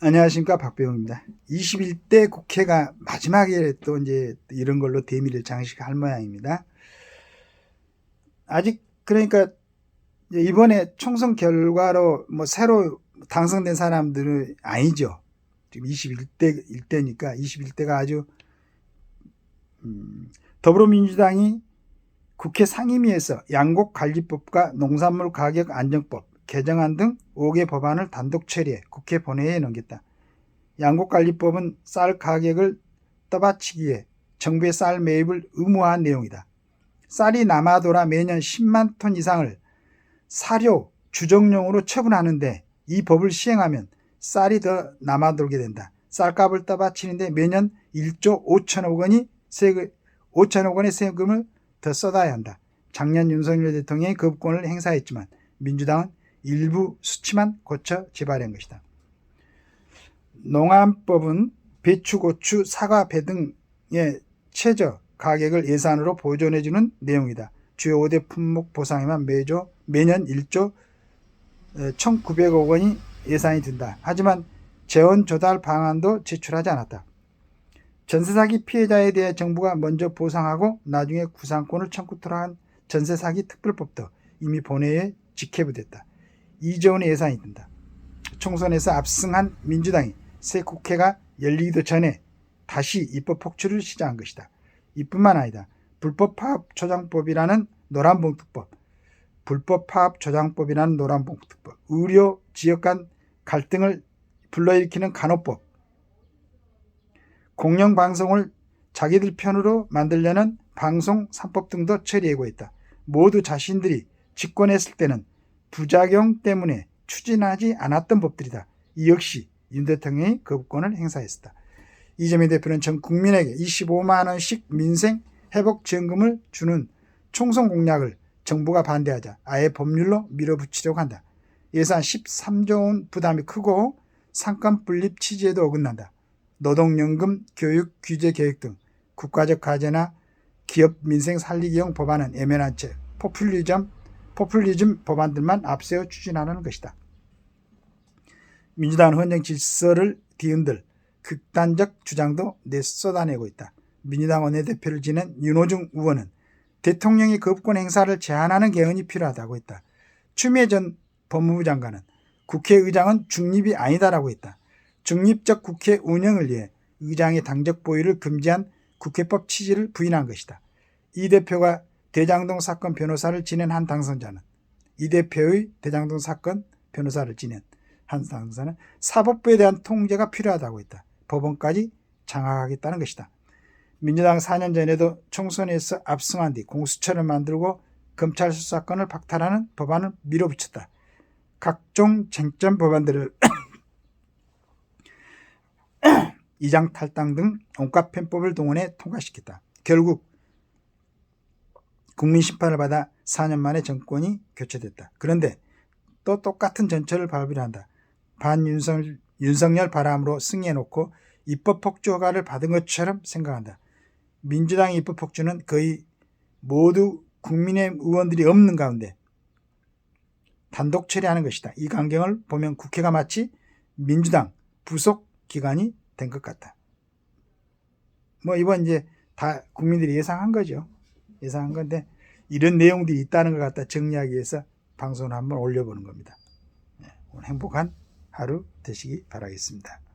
안녕하십니까 박배용입니다. 21대 국회가 마지막에 또 이제 이런 걸로 대미를 장식할 모양입니다. 아직 그러니까 이번에 총선 결과로 뭐 새로 당선된 사람들은 아니죠. 지금 21대 1대니까 21대가 아주 음, 더불어민주당이 국회 상임위에서 양곡관리법과 농산물 가격 안정법 개정안 등 5개 법안을 단독 처리해 국회 본회의에 넘겼다. 양곡관리법은 쌀 가격을 떠받치기에 정부의 쌀 매입을 의무화한 내용이다. 쌀이 남아돌아 매년 10만 톤 이상을 사료, 주정용으로 처분하는데 이 법을 시행하면 쌀이 더 남아돌게 된다. 쌀값을 떠받치는데 매년 1조 5천억 원이 세금, 5천억 원의 세금을 더 쏟아야 한다. 작년 윤석열 대통령이 거부권을 행사했지만 민주당은 일부 수치만 고쳐 재발한 것이다. 농암법은 배추, 고추, 사과, 배 등의 최저 가격을 예산으로 보존해주는 내용이다. 주요 5대 품목 보상에만 매조, 매년 1조 1,900억 원이 예산이 든다. 하지만 재원 조달 방안도 제출하지 않았다. 전세 사기 피해자에 대해 정부가 먼저 보상하고 나중에 구상권을 청구토록 한 전세 사기 특별법도 이미 본회의에 직회부됐다. 2조 원의 예산이 든다. 총선에서 압승한 민주당이 새 국회가 열리기도 전에 다시 입법 폭출을 시작한 것이다. 이뿐만 아니다. 불법 파업 조장법이라는 노란봉투법, 불법 파업 조장법이라는 노란봉투법, 의료 지역 간 갈등을 불러일으키는 간호법, 공영 방송을 자기들 편으로 만들려는 방송 3법 등도 처리하고 있다. 모두 자신들이 집권했을 때는 부작용 때문에 추진하지 않았던 법들이다. 이 역시 윤 대통령이 거부권을 행사했었다. 이재명 대표는 전 국민에게 25만 원씩 민생 회복 지원금을 주는 총선 공약을 정부가 반대하자 아예 법률로 밀어붙이려고 한다. 예산 13조 원 부담이 크고 상권 분립 취지에도 어긋난다. 노동연금, 교육, 규제 계획 등 국가적 과제나 기업 민생 살리기용 법안은 애매한 채 포퓰리즘, 포퓰리즘 법안들만 앞세워 추진하는 것이다. 민주당은 헌정 질서를 뒤흔들 극단적 주장도 내 쏟아내고 있다. 민주당 원내대표를 지낸 윤호중 의원은 대통령이 거부권 행사를 제한하는 개헌이 필요하다고 했다. 추미애 전 법무부 장관은 국회의장은 중립이 아니다라고 했다. 중립적 국회 운영을 위해 의장의 당적 보유를 금지한 국회법 취지를 부인한 것이다. 이 대표가 대장동 사건 변호사를 지낸 한 당선자는 이 대표의 대장동 사건 변호사를 지낸 한 당선자는 사법부에 대한 통제가 필요하다고 했다. 법원까지 장악하겠다는 것이다. 민주당 4년 전에도 총선에서 압승한 뒤 공수처를 만들고 검찰 수사권을 박탈하는 법안을 밀어붙였다. 각종 쟁점 법안들을 이장 탈당 등 온갖 편법을 동원해 통과시켰다. 결국 국민 심판을 받아 4년 만에 정권이 교체됐다. 그런데 또 똑같은 전철을 밟으려 한다. 반윤석열 윤석열 바람으로 승리해놓고 입법 폭주 허가를 받은 것처럼 생각한다. 민주당의 입법 폭주는 거의 모두 국민의힘 의원들이 없는 가운데 단독 처리하는 것이다. 이 광경을 보면 국회가 마치 민주당 부속 기관이 된 것 같다. 뭐 이번 이제 다 국민들이 예상한 거죠. 예상한 건데 이런 내용들이 있다는 것 갖다 정리하기 위해서 방송을 한번 올려보는 겁니다. 네, 오늘 행복한 하루 되시기 바라겠습니다.